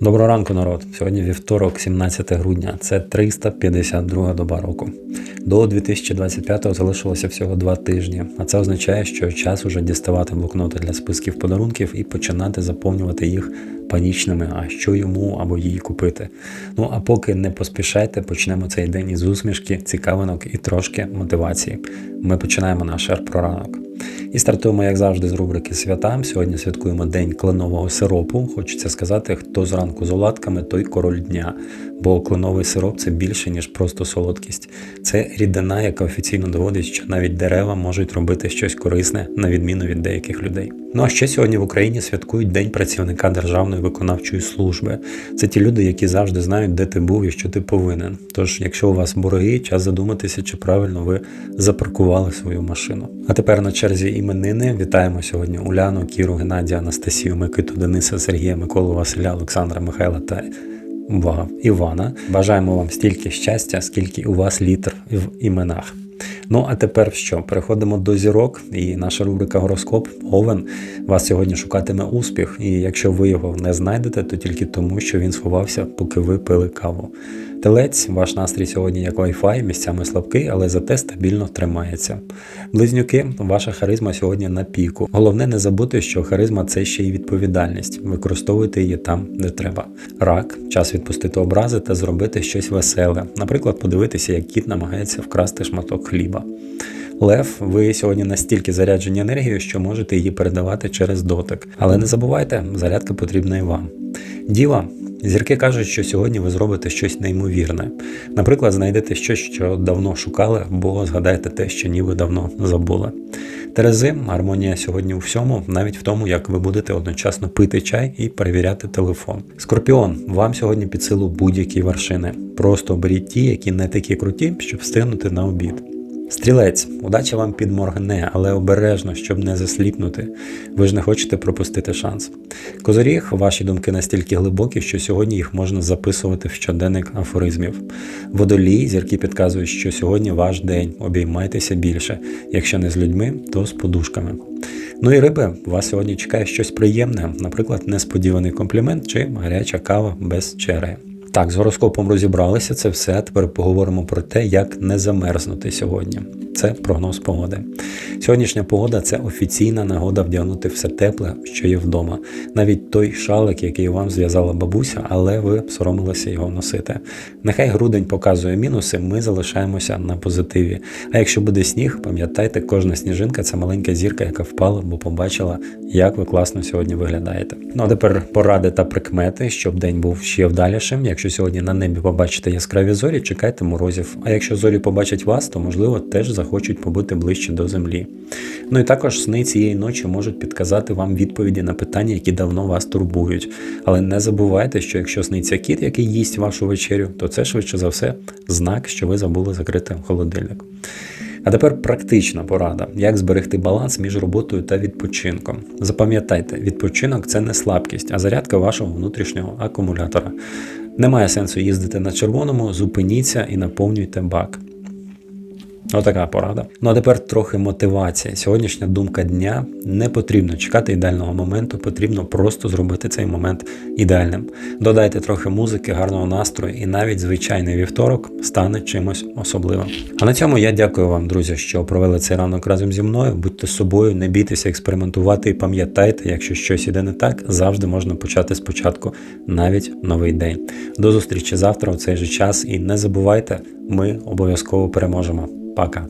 Доброго ранку, народ. Сьогодні вівторок, 17 грудня. Це 352 доба року. До 2025-го залишилося всього два тижні, а це означає, що час уже діставати блокноти для списків подарунків і починати заповнювати їх панічними, а що йому або їй купити. Ну а поки не поспішайте, почнемо цей день із усмішки, цікавинок і трошки мотивації. Ми починаємо наш ранок. І стартуємо, як завжди, з рубрики Свята. Сьогодні святкуємо День кленового сиропу. Хочеться сказати, хто зранку з оладками, той король дня. Бо кленовий сироп це більше, ніж просто солодкість. Це рідина, яка офіційно доводить, що навіть дерева можуть робити щось корисне, на відміну від деяких людей. Ну а ще сьогодні в Україні святкують День працівника Державної виконавчої служби. Це ті люди, які завжди знають, де ти був і що ти повинен. Тож, якщо у вас борги, час задуматися, чи правильно ви запаркували свою машину. А тепер на черзі іменини вітаємо сьогодні Уляну, Кіру, Геннадія, Анастасію, Микиту, Дениса, Сергія, Миколу, Василя, Олександра, Михайла та Івана. Бажаємо вам стільки щастя, скільки у вас літр в іменах. Ну а тепер що? Переходимо до зірок, і наша рубрика Гороскоп Овен вас сьогодні шукатиме успіх. І якщо ви його не знайдете, то тільки тому, що він сховався, поки ви пили каву. Телець, ваш настрій сьогодні як Wi-Fi, місцями слабкий, але зате стабільно тримається. Близнюки, ваша харизма сьогодні на піку. Головне не забути, що харизма це ще й відповідальність. Використовуйте її там, де треба. Рак, час відпустити образи та зробити щось веселе. Наприклад, подивитися, як кіт намагається вкрасти шматок хліба. Лев, ви сьогодні настільки заряджені енергією, що можете її передавати через дотик. Але не забувайте, зарядка потрібна і вам. Діва, зірки кажуть, що сьогодні ви зробите щось неймовірне. Наприклад, знайдете щось, що давно шукали, або згадаєте те, що ніби давно забули. Терези, гармонія сьогодні у всьому, навіть в тому, як ви будете одночасно пити чай і перевіряти телефон. Скорпіон, вам сьогодні під силу будь-які вершини. Просто оберіть ті, які не такі круті, щоб встигнути на обід. Стрілець, удача вам підморгне, але обережно, щоб не засліпнути. Ви ж не хочете пропустити шанс. Козоріг, ваші думки настільки глибокі, що сьогодні їх можна записувати в щоденник афоризмів. Водолій, зірки підказують, що сьогодні ваш день. Обіймайтеся більше. Якщо не з людьми, то з подушками. Ну і риби, вас сьогодні чекає щось приємне, наприклад, несподіваний комплімент чи гаряча кава без черги. Так, з гороскопом розібралися це все. Тепер поговоримо про те, як не замерзнути сьогодні. Це прогноз погоди. Сьогоднішня погода це офіційна нагода вдягнути все тепле, що є вдома. Навіть той шалик, який вам зв'язала бабуся, але ви соромилися його носити. Нехай грудень показує мінуси, ми залишаємося на позитиві. А якщо буде сніг, пам'ятайте, кожна сніжинка це маленька зірка, яка впала, бо побачила, як ви класно сьогодні виглядаєте. Ну а тепер поради та прикмети, щоб день був ще вдалішим. Якщо сьогодні на небі побачите яскраві зорі, чекайте морозів. А якщо зорі побачать вас, то можливо теж захочуть побути ближче до землі. Ну і також сни цієї ночі можуть підказати вам відповіді на питання, які давно вас турбують. Але не забувайте, що якщо сниться кіт, який їсть вашу вечерю, то це швидше за все знак, що ви забули закрити холодильник. А тепер практична порада, як зберегти баланс між роботою та відпочинком. Запам'ятайте, відпочинок це не слабкість, а зарядка вашого внутрішнього акумулятора. Немає сенсу їздити на червоному, зупиніться і наповнюйте бак. Отака порада. Ну а тепер трохи мотивації. Сьогоднішня думка дня не потрібно чекати ідеального моменту, потрібно просто зробити цей момент ідеальним. Додайте трохи музики, гарного настрою, і навіть звичайний вівторок стане чимось особливим. А на цьому я дякую вам, друзі, що провели цей ранок разом зі мною. Будьте собою, не бійтеся експериментувати і пам'ятайте, якщо щось іде не так, завжди можна почати спочатку, навіть новий день. До зустрічі завтра у цей же час і не забувайте, ми обов'язково переможемо. faca